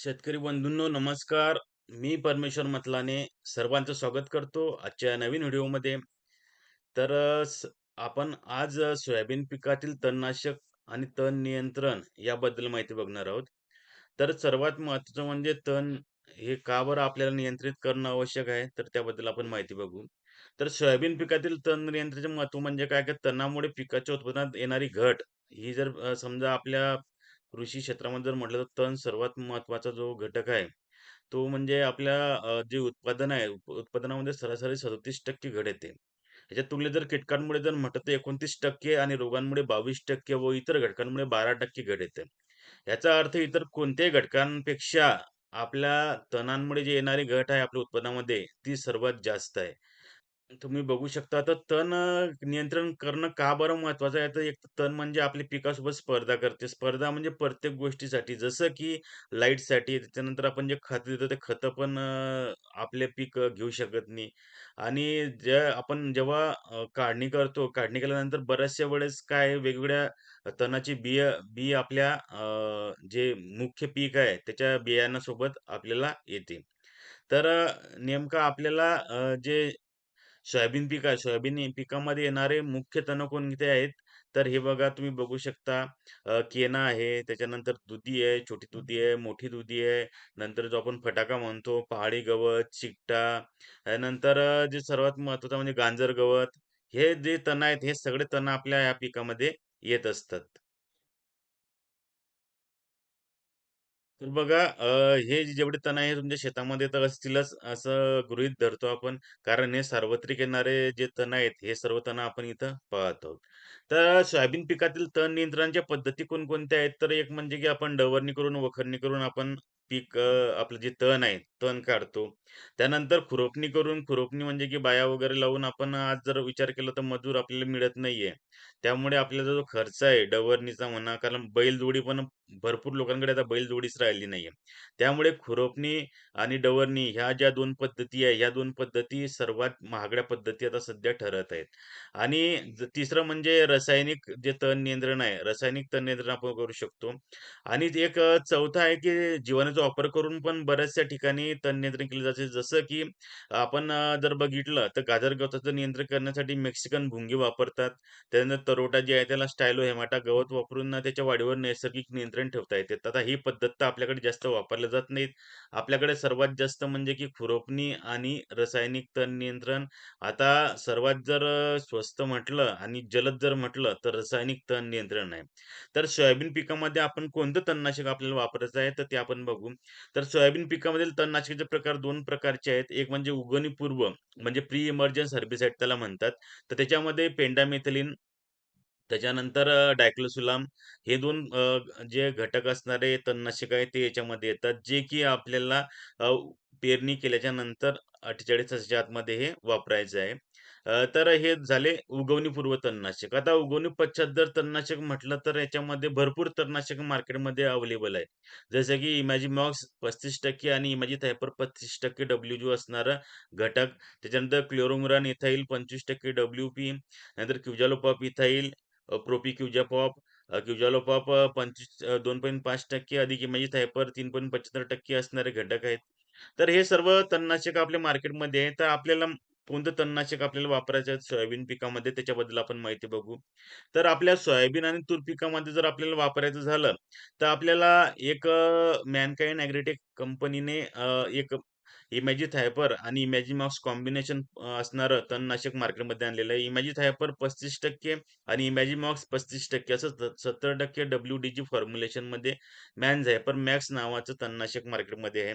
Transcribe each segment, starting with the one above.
शेतकरी बंधूंनो नमस्कार. मी परमेश्वर मतलाने सर्वांचं स्वागत करतो आजच्या नवीन व्हिडिओमध्ये. तर स आपण आज सोयाबीन पिकातील तणनाशक आणि तण नियंत्रण याबद्दल माहिती बघणार आहोत. तर सर्वात महत्त्वाचं म्हणजे तण हे का बरं आपल्याला नियंत्रित करणं आवश्यक आहे? तर त्याबद्दल आपण माहिती बघू. तर सोयाबीन पिकातील तण नियंत्रणाचे महत्त्व म्हणजे काय? की तणामुळे पिकाच्या उत्पादनात येणारी घट ही जर अ, समजा आपल्या कृषी क्षेत्रामध्ये जर म्हटलं तर तण सर्वात महत्त्वाचा जो घटक आहे, तो म्हणजे आपल्या अ, जे उत्पादन आहे, उप उत्पादनामध्ये सरासरी 37% घट येते. ह्याच्या तुलनेत जर कीटकांमुळे जर म्हटलं तर 29% आणि रोगांमुळे 22% व इतर घटकांमुळे 12% घट येते. याचा अर्थ इतर कोणत्याही घटकांपेक्षा आपल्या तणांमुळे जे येणारी घट आहे आपल्या उत्पन्नामध्ये, ती सर्वात जास्त आहे. तुम्ही बघू शकता तर तण अ, नियंत्रण करणं का बरं महत्वाचं आहे? तर एक तर तण म्हणजे आपल्या पिकासोबत स्पर्धा करते. स्पर्धा म्हणजे प्रत्येक गोष्टीसाठी जसं की लाईटसाठी, त्याच्यानंतर आपण जे खत देतो ते खतं पण अ, आपले पीक अ, घेऊ शकत नाही. आणि जे आपण जेव्हा अ, काढणी करतो, काढणी केल्यानंतर बऱ्याचशा वेळेस काय आहे, वेगवेगळ्या तणाची बिया बी आपल्या अ, जे मुख्य पीक आहे त्याच्या बियाणासोबत आपल्याला येते. तर अ, नेमकं आपल्याला अ, जे सोयाबीन पीक आहे. सोयाबीन पिकामध्ये येणारे मुख्य तण कोणते आहेत? तर हे बघा तुम्ही बघू शकता अ, केना आहे, त्याच्यानंतर दुधी आहे, छोटी दुधी आहे, मोठी दुधी आहे. नंतर जो आपण फटाका म्हणतो, पहाडी गवत, चिकटा, त्यानंतर अ, जे सर्वात महत्वाचं म्हणजे गांजर गवत. हे जे तण आहेत, हे सगळे तण आपल्या या पिकामध्ये येत असतात. तर बघा अ, हे जेवढे तण आहे तुमच्या शेतामध्ये तर असतीलच असं गृहीत धरतो आपण. कारण हे सार्वत्रिक येणारे जे तण आहेत, हे सर्व तण आपण इथं पाहत आहोत. तर सोयाबीन पिकातील तण नियंत्रणाच्या पद्धती कोणकोणत्या आहेत? तर एक म्हणजे की आपण डवरणी करून, वखरणी करून आपण पीक अ, आपलं जे तण आहे, तण काढतो. त्यानंतर खुरपणी करून, खुरपणी म्हणजे की बाया वगैरे लावून आपण आज जर विचार केला तर मजूर आपल्याला मिळत नाहीये. त्यामुळे आपल्याला जो खर्च आहे डवरणीचा म्हणा, कारण बैलजोडी पण भरपूर लोकांकडे आता बैलजोडीच राहिली नाहीये. त्यामुळे खुरपणी आणि डवरणी ह्या ज्या दोन पद्धती आहे, ह्या दोन पद्धती सर्वात महागड्या पद्धती आता सध्या ठरत आहेत. आणि ज तिसरं म्हणजे रासायनिक जे तण नियंत्रण आहे, रासायनिक तण नियंत्रण आपण करू शकतो. आणि ते एक अ, आहे की जीवाणूचा वापर करून पण बऱ्याचशा ठिकाणी तण नियंत्रण केले जाते. जसं की आपण अ, जर बघितलं तर गाजर गवताचं नियंत्रण करण्यासाठी मेक्सिकन भुंगी वापरतात. त्यानंतर तरोटा जे आहे त्याला स्टायलो हेमाटा गवत वापरून ना त्याच्या वाढीवर नैसर्गिक नियंत्रण ठेवता येते. आता ही पद्धत तर आपल्याकडे जास्त वापरल्या जात नाहीत. आपल्याकडे सर्वात जास्त म्हणजे की खुरपणी आणि रासायनिक तण नियंत्रण. आता सर्वात जर अ, स्वस्त म्हटलं आणि जलद जर म्हटलं तर रासायनिक तण नियंत्रण आहे. तर सोयाबीन पिकामध्ये आपण कोणतं तणनाशक आपल्याला वापरायचं आहे तर ते आपण बघू. तर सोयाबीन पिकामधील तणनाशकाचे प्रकार दोन प्रकारचे आहेत. एक म्हणजे उगवणीपूर्व म्हणजे प्री इमर्जन्स हर्बिसाइड त्याला म्हणतात. तर त्याच्यामध्ये पेंडामेथलिन त्याच्यानंतर अ, डायक्लोसुलाम हे 2 अ, जे घटक असणारे तणनाशक आहे ते याच्यामध्ये येतात. जे की आपल्याला अ, पेरणी केल्याच्यानंतर 48 तासाच्या आतमध्ये हे वापरायचं आहे. अ, तर हे झाले उगवणीपूर्व तणनाशक. आता उगवणी पश्चात जर तणनाशक म्हटलं तर याच्यामध्ये भरपूर तणनाशक मार्केटमध्ये अवेलेबल आहे. जसं की इमॅजिमॉक्स 35% आणि इमॅजिथायपर 35% डब्ल्यू असणारा घटक. त्याच्यानंतर क्लोरोमुरान इथाइल 25% डब्ल्यू-पी नंतर क्युझालोपॉप इथाइल अ, प्रोपिक्युजापॉप अ, क्युझालोपॉप अ, 25 अ, 2.5% अधिक इमेजिस हायपर 3.75% असणारे घटक आहेत. तर हे सर्व तणनाशक आपल्या मार्केटमध्ये आहे. तर आपल्याला कोणतं तणनाशक आपल्याला वापरायचं आहे सोयाबीन पिकामध्ये त्याच्याबद्दल आपण माहिती बघू. तर आपल्या सोयाबीन आणि तूर पिकामध्ये जर आपल्याला वापरायचं झालं, तर आपल्याला एक मॅनकाईन मॅनकाइंड कंपनीने एक इमॅजी थायपर आणि इमॅजिमॉक्स कॉम्बिनेशन असणारं तणनाशक मार्केटमध्ये आणलेलं आहे. इमॅजी थायपर पस्तीस टक्के आणि इमॅजिमॉक्स 35% असं सत्तर टक्के डब्ल्यू-डी-जी फॉर्म्युलेशनमध्ये मॅनझायपर मॅक्स नावाचं तणनाशक मार्केटमध्ये आहे.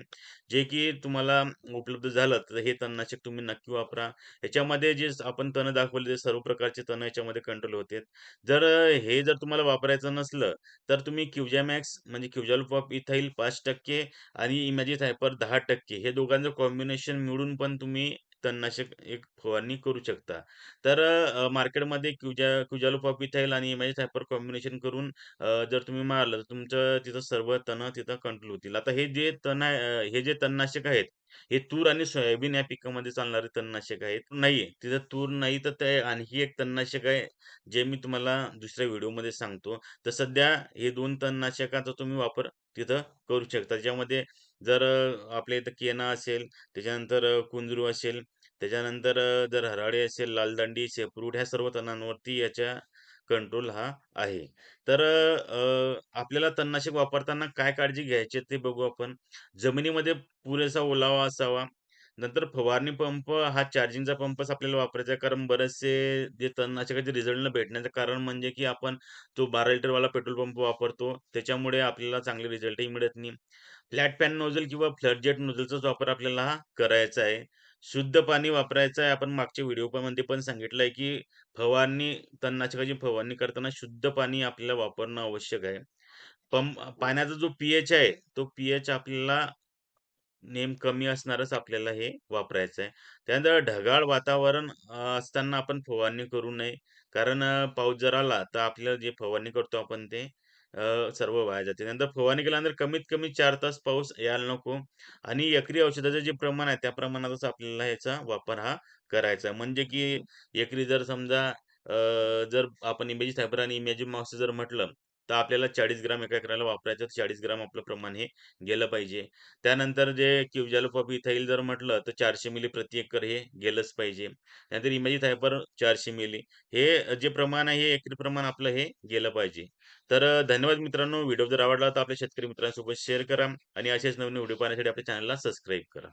जे की तुम्हाला उपलब्ध झालं, तर हे तणनाशक तुम्ही नक्की वापरा. याच्यामध्ये जे आपण तण दाखवले, ते सर्व प्रकारचे तण याच्यामध्ये कंट्रोल होते जर हे जर तुम्हाला वापरायचं नसलं, तर तुम्ही क्युजामॅक्स म्हणजे क्युझालपॉप इथाइल 5% आणि इमॅजी हायपर 10% हे म्हणजे दोघांचं कॉम्बिनेशन मिळून पण तुम्ही तणनाशक एक फवारणी करू शकता. तर अ, मार्केटमध्ये क्युजा क्युजालोपॉप इथाइल आणि म्हणजे इमॅजिस कॉम्बिनेशन करून अ, जर तुम्ही मारलं, तर तुमचं तिथं सर्व तण तिथं कंट्रोल होतील. आता हे जे तण आहे अ, हे जे तणनाशक आहेत, हे तूर आणि सोयाबीन या पिकामध्ये चालणारे तणनाशक आहेत. नाहीये, तिथं तूर नाही तर ते आणखी एक तणनाशक आहे, जे मी तुम्हाला दुसऱ्या व्हिडिओमध्ये सांगतो. तर सध्या हे दोन तणनाशकाचा तुम्ही वापर तिथं करू शकता. त्याच्यामध्ये जर अ, आपल्या इथं केना असेल, त्याच्यानंतर अ, कुंजरू असेल, त्याच्यानंतर अ, जर हराळी असेल, लालदांडी, सेपरूट ह्या सर्व तणांवरती याच्या कंट्रोल हा आहे. तर अ, आपल्याला तणनाशक वापरताना काय काळजी घ्यायची ते बघू आपण. जमिनीमध्ये पुरेसा ओलावा असावा. नंतर फवारणी पंप हा चार्जिंगचा पंपच आपल्याला वापरायचा आहे. कारण बरेचसे जे तणनाशकाचे रिझल्ट न भेटण्याचं कारण म्हणजे की आपण तो 12 लिटरवाला पेट्रोल पंप वापरतो. त्याच्यामुळे आपल्याला चांगले रिझल्टही मिळत नाही. फ्लॅट पॅन नोझल किंवा फ्लडजेट नोझलचाच वापर आपल्याला हा करायचा आहे. शुद्ध पाणी वापरायचं आहे. आपण मागच्या व्हिडिओमध्ये पण सांगितलंय, की फवारणी तणनाशकाची फवारणी करताना शुद्ध पाणी आपल्याला वापरणं आवश्यक आहे. पंप पाण्याचा जो पी-एच आहे, तो पी-एच आपल्याला नेम कमी असणारच आपल्याला हे वापरायचं आहे. त्यानंतर ढगाळ वातावरण अ, असताना आपण फवारणी करू नये. कारण अ, पाऊस जर आला, तर आपल्याला जे फवारणी करतो आपण ते अ, सर्व वाया जाते. नंतर फवारणी केल्यानंतर कमीत कमी 4 तास पाऊस यायला नको आणि एकरी औषधाचं जे प्रमाण आहे, त्या प्रमाणातच आपल्याला याचा वापर हा करायचा आहे. म्हणजे की एकरी जर समजा अ, जर आपण इमेजिक आणि इमेजी मॉक्स जर म्हटलं, तर आपल्याला 40 ग्राम एका एकराला वापरायचं, 40 ग्राम आपलं प्रमाण हे गेलं पाहिजे. त्यानंतर जे क्युजॅलोपॉप इथाइल जर म्हटलं, तर चारशे मिली प्रति एकर हे गेलंच पाहिजे. त्यानंतर इमेजिथायपर 400 मिली हे जे प्रमाण आहे, हे एकरी प्रमाण आपलं हे गेलं पाहिजे. तर धन्यवाद मित्रांनो. व्हिडिओ जर आवडला तर आपल्या शेतकरी मित्रांसोबत शेअर करा आणि असेच नवीन व्हिडिओ पाहण्यासाठी आपल्या चॅनलला सबस्क्राईब करा.